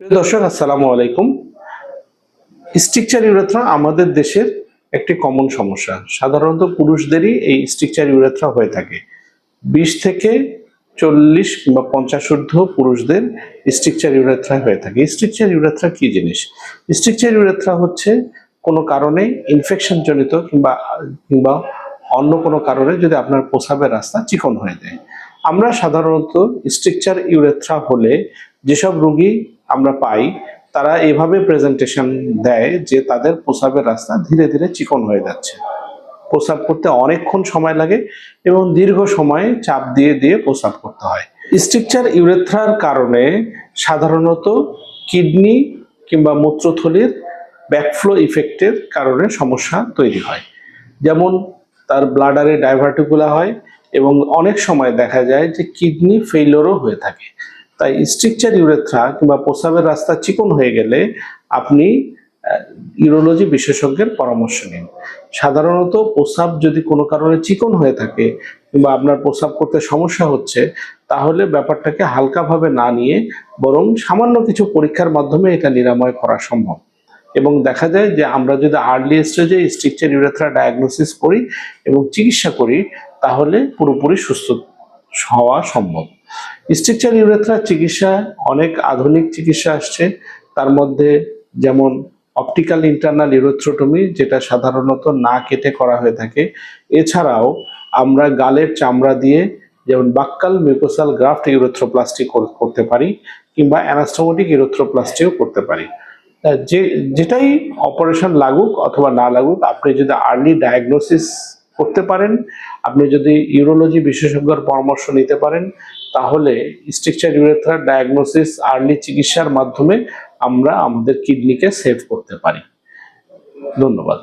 দর্শক, আসসালামু আলাইকুম। স্ট্রিকচার ইউরেথ্রা আমাদের দেশের একটি কমন সমস্যা। সাধারণত পুরুষদেরই এই স্ট্রিকচার ইউরেথ্রা হয়ে থাকে। বিশ থেকে চল্লিশ কিংবা পঞ্চাশ ঊর্ধ্ব পুরুষদের স্ট্রিকচার ইউরেথ্রা হয়ে থাকে। স্ট্রিকচার ইউরেথ্রা কি জিনিস? স্ট্রিকচার ইউরেথ্রা হচ্ছে কোনো কারণে ইনফেকশন জনিত কিংবা কিংবা অন্য কোনো কারণে যদি আপনার প্রসাবের রাস্তা চিকন হয়ে যায়। আমরা সাধারণত স্ট্রিকচার ইউরেথ্রা হলে যেসব রোগী আমরা পাই, তারা এভাবে প্রেজেন্টেশন দেয় যে তাদের প্রসাবের রাস্তা ধীরে ধীরে চিকন হয়ে যাচ্ছে। প্রসাব করতে অনেকক্ষণ সময় লাগে এবং দীর্ঘ সময় চাপ দিয়ে দিয়ে প্রসাব করতে হয়। স্ট্রিকচার ইউরেথ্রার কারণে সাধারণত কিডনি কিংবা মূত্রথলির ব্যাকফ্লো ইফেক্টের কারণে সমস্যা তৈরি হয়। যেমন তার ব্লাডারে ডাইভার্টিকুলা হয় এবং অনেক সময় দেখা যায় যে কিডনি ফেইলরও হয়ে থাকে। তাই স্ট্রিকচার ইউরেথ্রা কিংবা প্রস্রাবের রাস্তা চিকন হয়ে গেলে আপনি ইউরোলজি বিশেষজ্ঞের পরামর্শ নিন। সাধারণত প্রস্রাব যদি কোনো কারণে চিকন হয়ে থাকে কিংবা আপনার প্রস্রাব করতে সমস্যা হচ্ছে, তাহলে ব্যাপারটাকে হালকাভাবে না নিয়ে বরং সামান্য কিছু পরীক্ষার মাধ্যমে এটা নিরাময় করা সম্ভব। এবং দেখা যায় যে আমরা যদি আর্লি স্টেজে স্ট্রিকচার ইউরেথ্রা ডায়াগনোসিস করি এবং চিকিৎসা করি, তাহলে পুরোপুরি সুস্থ হওয়া সম্ভব। স্ট্রিকচার ইউরেথ্রা চিকিৎসা অনেক আধুনিক চিকিৎসা আসছে। তার মধ্যে যেমন অপটিক্যাল ইন্টারনাল ইউরোথ্রোটমি যেটা সাধারণত না কেটে করা হয়ে থাকে। এছাড়াও আমরা গালের চামড়া দিয়ে যেমন বাক্কাল মিউকোসাল গ্রাফট ইউরোথ্রোপ্লাস্টি করতে পারি, কিংবা অ্যানাস্টোমোটিক ইউরোথ্রোপ্লাস্টিও করতে পারি। যে, যেটাই অপারেশন লাগুক অথবা না লাগুক, আপনি যদি আর্লি ডায়াগনোসিস করতে পারেন আপনি যদি ইউরোলজি বিশেষজ্ঞর পরামর্শ নিতে পারেন, তাহলে স্ট্রিকচার ইউরেথ্রার ডায়াগনোসিস আর্লি চিকিৎসার মাধ্যমে আমরা আমাদের কিডনিকে সেভ করতে পারি। ধন্যবাদ।